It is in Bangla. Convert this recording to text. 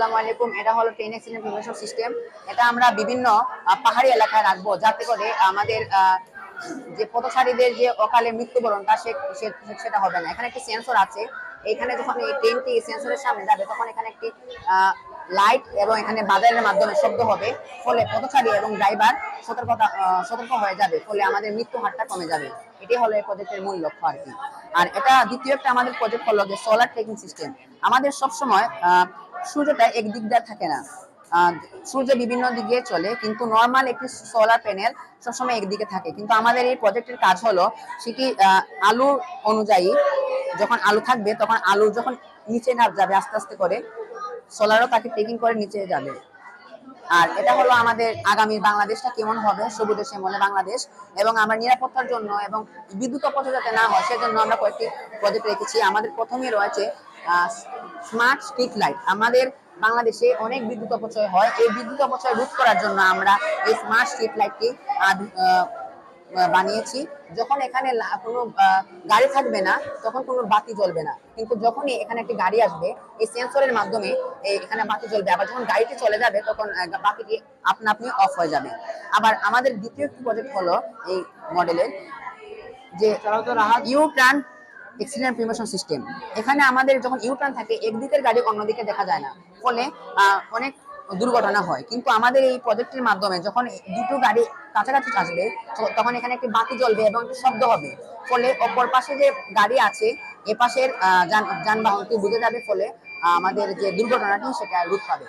আসসালামু আলাইকুম। এটা হলো ট্রেন অ্যাক্সিডেন্ট প্রিভেনশন সিস্টেম এটা আমরা বিভিন্ন পাহাড়ি এলাকায় রাখব যাতে করে আমাদের যে পথচারীদের যে অকালে মৃত্যুবরণ তা সে- সে- সেটা হবে না। এখানে একটি সেন্সর আছে। এখানে যখন এই ট্রেনটি সেন্সরের সামনে যাবে, তখন এখানে একটি লাইট এবং এখানে বাজারের মাধ্যমে শব্দ হবে। ফলে পথচারী এবং ড্রাইভার সতর্কতা সতর্ক হয়ে যাবে। ফলে আমাদের মৃত্যু হারটা কমে যাবে। এটি হলো এই প্রজেক্টের মূল লক্ষ্য আর কি। আর এটা দ্বিতীয় একটা আমাদের প্রজেক্ট হলো যে সোলার ট্রেকিং সিস্টেম আমাদের সবসময় সূর্যটা একদিক দিয়ে থাকে না। সূর্য বিভিন্ন দিকে চলে, কিন্তু নর্মাল একটি সোলার প্যানেল সবসময় একদিকে থাকে। কিন্তু আমাদের এই প্রজেক্টের কাজ হলো সেটি আলু অনুযায়ী যখন আলু থাকবে, তখন আলু যখন নিচে যাবে আস্তে আস্তে করে সোলারও তাকে ট্রেকিং করে নিচে যাবে। আর এটা হলো আমাদের আগামী বাংলাদেশটা কেমন হবে, সবুজে শ্যামলে বাংলাদেশ, এবং আমরা নিরাপত্তার জন্য এবং বিদ্যুৎ অপচয় যাতে না হয়, সেজন্য আমরা কয়েকটি প্রজেক্ট রেখেছি। আমাদের প্রথমে রয়েছে স্মার্ট স্ট্রিট লাইট আমাদের বাংলাদেশে অনেক বিদ্যুৎ অপচয় হয়। এই বিদ্যুৎ অপচয় রোধ করার জন্য আমরা এই স্মার্ট স্ট্রিট লাইটটি বানিয়েছি। যখন এখানে কোনো গাড়ি থাকবে না তখন কোনো বাতি জ্বলবে না। কিন্তু যখনই এখানে একটি গাড়ি আসবে এই সেন্সরের মাধ্যমে এখানে বাতি জ্বলবে। আবার যখন গাড়িটি চলে যাবে তখন বাতিটি আপনা আপনি অফ হয়ে যাবে। আবার আমাদের দ্বিতীয় একটি প্রজেক্ট হলো এই মডেলের যে U turn accident prevention system এখানে আমাদের যখন ইউ টার্ন থাকে একদিকের গাড়ি অন্যদিকে দেখা যায় না। ফলে অনেক দুর্ঘটনা হয়। কিন্তু আমাদের এই প্রজেক্টের মাধ্যমে যখন দুটো গাড়ি কাছাকাছি আসবে, তখন এখানে একটি বাতি জ্বলবে এবং একটি শব্দ হবে। ফলে অপর পাশে যে গাড়ি আছে, এ পাশের যানবাহনটি বুঝে যাবে ফলে আমাদের যে দুর্ঘটনাটি সেটা রোধ পাবে।